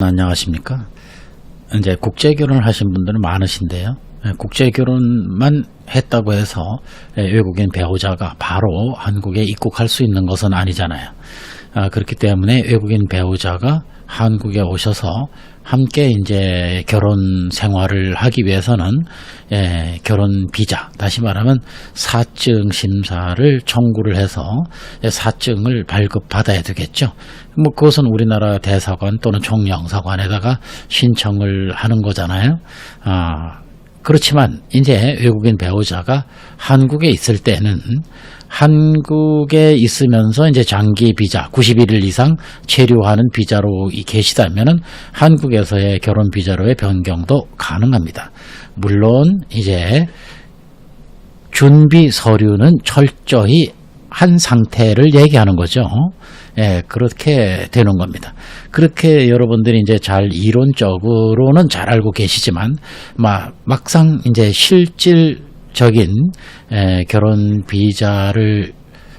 안녕하십니까. 이제 국제 결혼을 하신 분들은 많으신데요. 예, 국제 결혼만 했다고 해서 예, 외국인 배우자가 바로 한국에 입국할 수 있는 것은 아니잖아요. 아, 그렇기 때문에 외국인 배우자가 한국에 오셔서 함께 이제 결혼 생활을 하기 위해서는 예, 결혼 비자, 다시 말하면 사증 심사를 청구를 해서 예, 사증을 발급받아야 되겠죠. 뭐 그것은 우리나라 대사관 또는 총영사관에다가 신청을 하는 거잖아요. 아, 그렇지만 이제 외국인 배우자가 한국에 있을 때는 한국에 있으면서 이제 장기 비자 91일 이상 체류하는 비자로 이 계시다면은 한국에서의 결혼 비자로의 변경도 가능합니다. 물론 이제 준비 서류는 철저히 한 상태를 얘기하는 거죠. 예, 그렇게 되는 겁니다. 그렇게 여러분들이 이제 잘 이론적으로는 잘 알고 계시지만, 막, 막상 이제 실질 적인 에, 결혼 비자를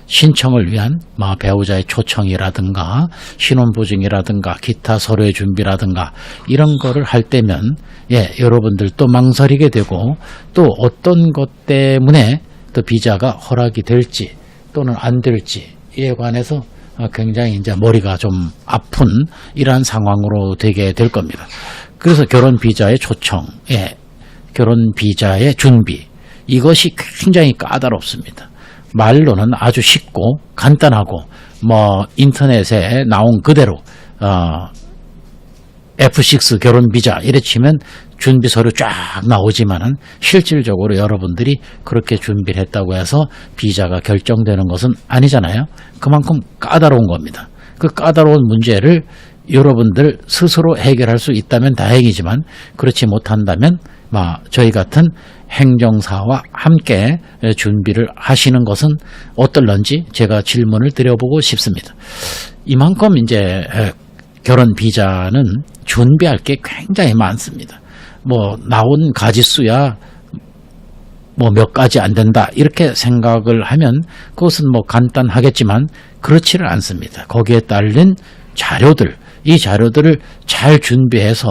신청을 위한 뭐 배우자의 초청이라든가 신혼보증이라든가 기타 서류의 준비라든가 이런 거를 할 때면 예 여러분들 또 망설이게 되고 또 어떤 것 때문에 또 비자가 허락이 될지 또는 안 될지에 관해서 어, 굉장히 이제 머리가 좀 아픈 이러한 상황으로 되게 될 겁니다. 그래서 결혼 비자의 초청, 예, 결혼 비자의 준비 이것이 굉장히 까다롭습니다. 말로는 아주 쉽고 간단하고 뭐 인터넷에 나온 그대로 어, F6 결혼 비자 이래 치면 준비 서류 쫙 나오지만은 실질적으로 여러분들이 그렇게 준비를 했다고 해서 비자가 결정되는 것은 아니잖아요. 그만큼 까다로운 겁니다. 그 까다로운 문제를 여러분들 스스로 해결할 수 있다면 다행이지만 그렇지 못한다면 막 저희 같은 행정사와 함께 준비를 하시는 것은 어떨런지 제가 질문을 드려보고 싶습니다. 이만큼 이제 결혼 비자는 준비할 게 굉장히 많습니다. 뭐 나온 가지수야 뭐 몇 가지 안 된다 이렇게 생각을 하면 그것은 뭐 간단하겠지만 그렇지를 않습니다. 거기에 딸린 자료들 이 자료들을 잘 준비해서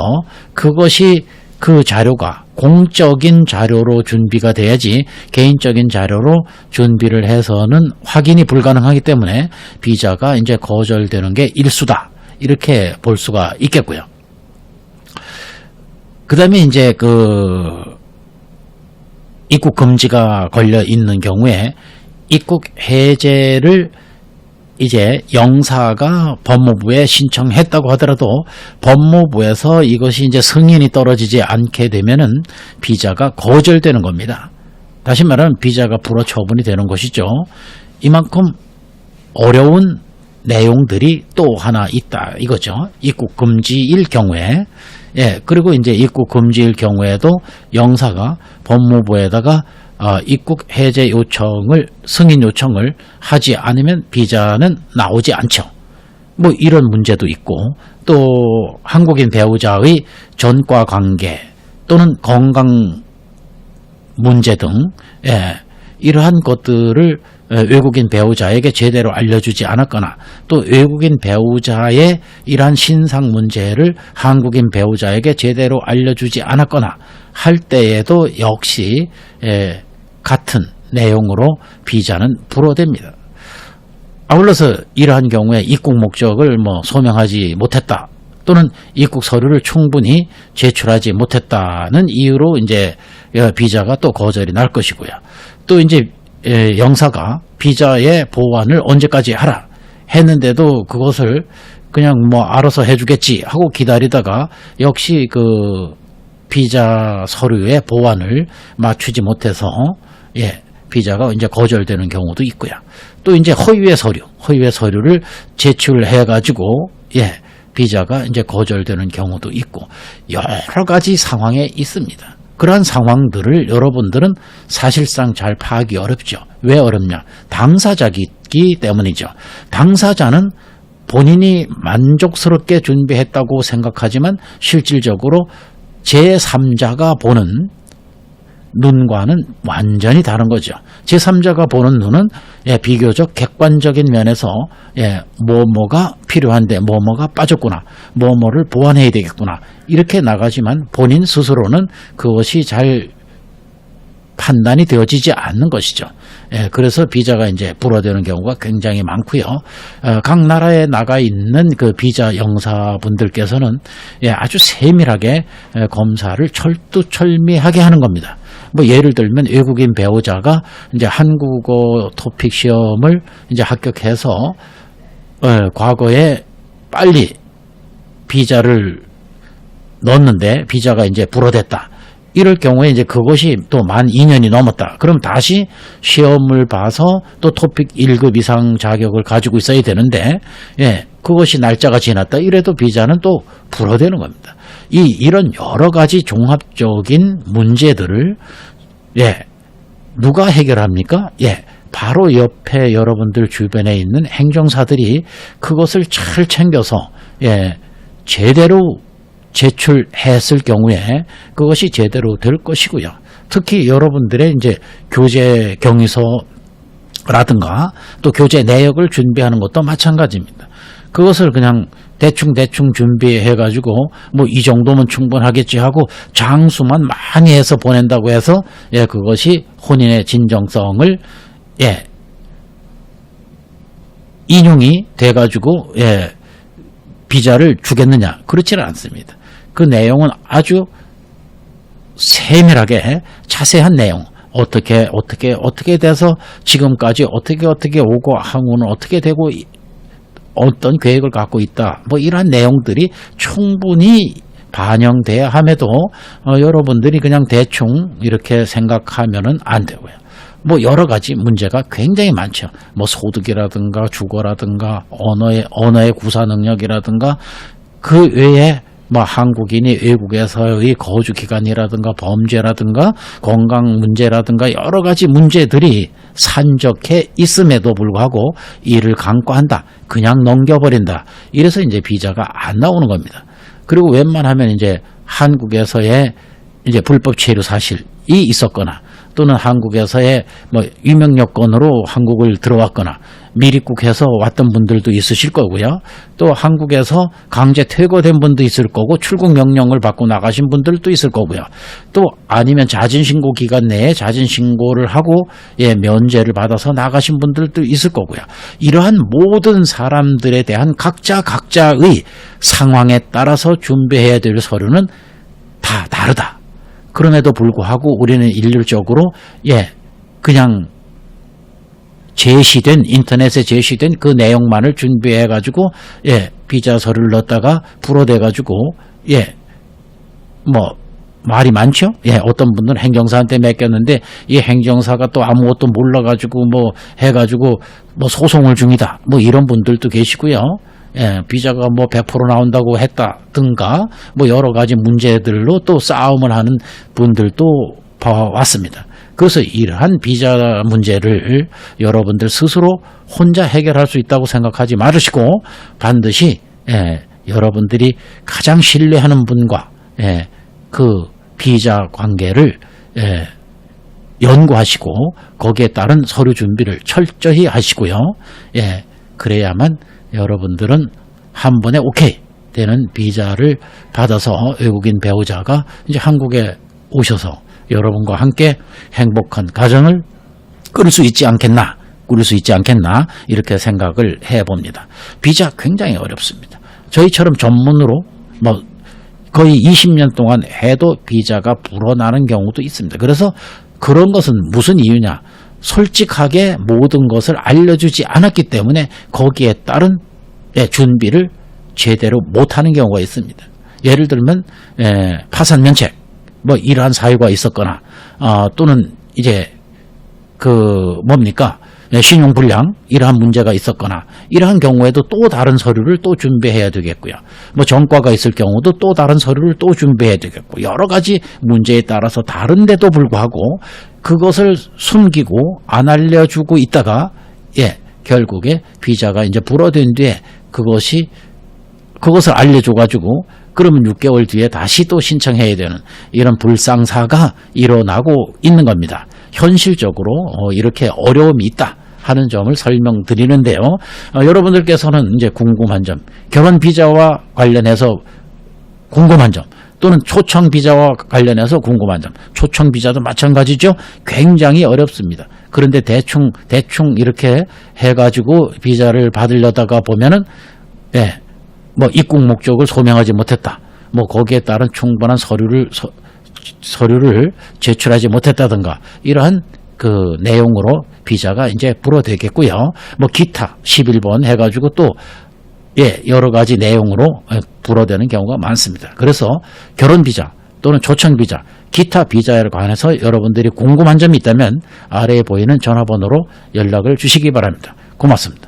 그것이 그 자료가 공적인 자료로 준비가 돼야지 개인적인 자료로 준비를 해서는 확인이 불가능하기 때문에 비자가 이제 거절되는 게 일수다. 이렇게 볼 수가 있겠고요. 그 다음에 이제 그 입국 금지가 걸려 있는 경우에 입국 해제를 이제 영사가 법무부에 신청했다고 하더라도 법무부에서 이것이 이제 승인이 떨어지지 않게 되면은 비자가 거절되는 겁니다. 다시 말하면 비자가 불어 처분이 되는 것이죠. 이만큼 어려운 내용들이 또 하나 있다 이거죠. 입국 금지일 경우에 예 그리고 이제 입국 금지일 경우에도 영사가 법무부에다가 어, 입국 해제 요청을 승인 요청을 하지 않으면 비자는 나오지 않죠. 뭐 이런 문제도 있고 또 한국인 배우자의 전과 관계 또는 건강 문제 등 예, 이러한 것들을 외국인 배우자에게 제대로 알려주지 않았거나 또 외국인 배우자의 이러한 신상 문제를 한국인 배우자에게 제대로 알려주지 않았거나 할 때에도 역시 예, 같은 내용으로 비자는 불어됩니다. 아울러서 이러한 경우에 입국 목적을 뭐 소명하지 못했다 또는 입국 서류를 충분히 제출하지 못했다는 이유로 이제 비자가 또 거절이 날 것이고요. 또 이제 영사가 비자의 보완을 언제까지 하라 했는데도 그것을 그냥 뭐 알아서 해주겠지 하고 기다리다가 역시 그 비자 서류의 보완을 맞추지 못해서 예 비자가 이제 거절되는 경우도 있고요. 또 이제 허위의 서류, 허위의 서류를 제출해 가지고 예 비자가 이제 거절되는 경우도 있고 여러 가지 상황에 있습니다. 그러한 상황들을 여러분들은 사실상 잘 파악이 어렵죠. 왜 어렵냐? 당사자이기 때문이죠. 당사자는 본인이 만족스럽게 준비했다고 생각하지만 실질적으로 제3자가 보는 눈과는 완전히 다른 거죠. 제3자가 보는 눈은 예, 비교적 객관적인 면에서 예, 뭐뭐가 필요한데 뭐뭐가 빠졌구나. 뭐뭐를 보완해야 되겠구나. 이렇게 나가지만 본인 스스로는 그것이 잘 판단이 되어지지 않는 것이죠. 예, 그래서 비자가 이제 불어되는 경우가 굉장히 많고요. 어, 각 나라에 나가 있는 그 비자 영사분들께서는 예, 아주 세밀하게 에, 검사를 철두철미하게 하는 겁니다. 뭐 예를 들면 외국인 배우자가 이제 한국어 토픽 시험을 이제 합격해서 어, 과거에 빨리 비자를 넣었는데 비자가 이제 불어됐다. 이럴 경우에 이제 그것이 또 만 2년이 넘었다. 그럼 다시 시험을 봐서 또 토픽 1급 이상 자격을 가지고 있어야 되는데, 예, 그것이 날짜가 지났다. 이래도 비자는 또 불어되는 겁니다. 이, 이런 여러 가지 종합적인 문제들을, 예, 누가 해결합니까? 예, 바로 옆에 여러분들 주변에 있는 행정사들이 그것을 잘 챙겨서, 예, 제대로 제출했을 경우에 그것이 제대로 될 것이고요. 특히 여러분들의 이제 교재 경위서 라든가 또 교재 내역을 준비하는 것도 마찬가지입니다. 그것을 그냥 대충 대충 준비해 가지고 뭐 이 정도면 충분하겠지 하고 장수만 많이 해서 보낸다고 해서 예 그것이 혼인의 진정성을 예 인용이 돼 가지고 예 비자를 주겠느냐 그렇지는 않습니다. 그 내용은 아주 세밀하게 자세한 내용 어떻게 어떻게 어떻게 돼서 지금까지 어떻게 어떻게 오고 항우는 어떻게 되고 이- 어떤 계획을 갖고 있다 뭐 이러한 내용들이 충분히 반영돼야 함에도 어, 여러분들이 그냥 대충 이렇게 생각하면은 안 되고요. 뭐 여러 가지 문제가 굉장히 많죠. 뭐 소득이라든가 주거라든가 언어의 언어의 구사 능력이라든가 그 외에 뭐 한국인이 외국에서의 거주 기간이라든가 범죄라든가 건강 문제라든가 여러 가지 문제들이 산적해 있음에도 불구하고 이를 강구한다. 그냥 넘겨버린다. 이래서 이제 비자가 안 나오는 겁니다. 그리고 웬만하면 이제 한국에서의 이제 불법 체류 사실이 있었거나 또는 한국에서의 뭐 유명 여건으로 한국을 들어왔거나 미립국해서 왔던 분들도 있으실 거고요. 또 한국에서 강제 퇴거된 분도 있을 거고 출국 명령을 받고 나가신 분들도 있을 거고요. 또 아니면 자진 신고 기간 내에 자진 신고를 하고 예 면제를 받아서 나가신 분들도 있을 거고요. 이러한 모든 사람들에 대한 각자 각자의 상황에 따라서 준비해야 될 서류는 다 다르다. 그럼에도 불구하고 우리는 일률적으로 예 그냥 제시된 인터넷에 제시된 그 내용만을 준비해 가지고 예 비자 서류를 넣었다가 불어대 가지고 예뭐 말이 많죠. 예 어떤 분들은 행정사한테 맡겼는데 이 행정사가 또 아무것도 몰라 가지고 뭐 해 가지고 뭐 소송을 중이다. 뭐 이런 분들도 계시고요. 예, 비자가 뭐 100% 나온다고 했다든가 뭐 여러 가지 문제들로 또 싸움을 하는 분들도 봐왔습니다. 그래서 이러한 비자 문제를 여러분들 스스로 혼자 해결할 수 있다고 생각하지 말으시고 반드시 예, 여러분들이 가장 신뢰하는 분과 예, 그 비자 관계를 예, 연구하시고 거기에 따른 서류 준비를 철저히 하시고요. 예, 그래야만 여러분들은 한 번에 오케이 되는 비자를 받아서 외국인 배우자가 이제 한국에 오셔서 여러분과 함께 행복한 가정을 꾸릴 수 있지 않겠나, 꾸릴 수 있지 않겠나 이렇게 생각을 해봅니다. 비자 굉장히 어렵습니다. 저희처럼 전문으로 뭐 거의 20년 동안 해도 비자가 불어나는 경우도 있습니다. 그래서 그런 것은 무슨 이유냐? 솔직하게 모든 것을 알려주지 않았기 때문에 거기에 따른 예, 준비를 제대로 못하는 경우가 있습니다. 예를 들면 예, 파산 면책 뭐 이러한 사유가 있었거나 어, 또는 이제 그 뭡니까 예, 신용 불량 이러한 문제가 있었거나 이러한 경우에도 또 다른 서류를 또 준비해야 되겠고요. 뭐 전과가 있을 경우도 또 다른 서류를 또 준비해야 되겠고 여러 가지 문제에 따라서 다른데도 불구하고 그것을 숨기고 안 알려주고 있다가 예 결국에 비자가 이제 불어된 뒤에 그것이 그것을 알려줘가지고 그러면 6개월 뒤에 다시 또 신청해야 되는 이런 불상사가 일어나고 있는 겁니다. 현실적으로 어, 이렇게 어려움이 있다. 하는 점을 설명드리는데요. 어, 여러분들께서는 이제 궁금한 점, 결혼 비자와 관련해서 궁금한 점, 또는 초청 비자와 관련해서 궁금한 점, 초청 비자도 마찬가지죠. 굉장히 어렵습니다. 그런데 대충 대충 이렇게 해 가지고 비자를 받으려다가 보면은 예, 뭐 입국 목적을 소명하지 못했다. 뭐 거기에 따른 충분한 서류를 서, 서류를 제출하지 못했다든가 이러한 그 내용으로 비자가 이제 불어되겠고요. 뭐 기타 11번 해가지고 또 예, 여러 가지 내용으로 예, 불어되는 경우가 많습니다. 그래서 결혼 비자 또는 초청 비자, 기타 비자에 관해서 여러분들이 궁금한 점이 있다면 아래에 보이는 전화번호로 연락을 주시기 바랍니다. 고맙습니다.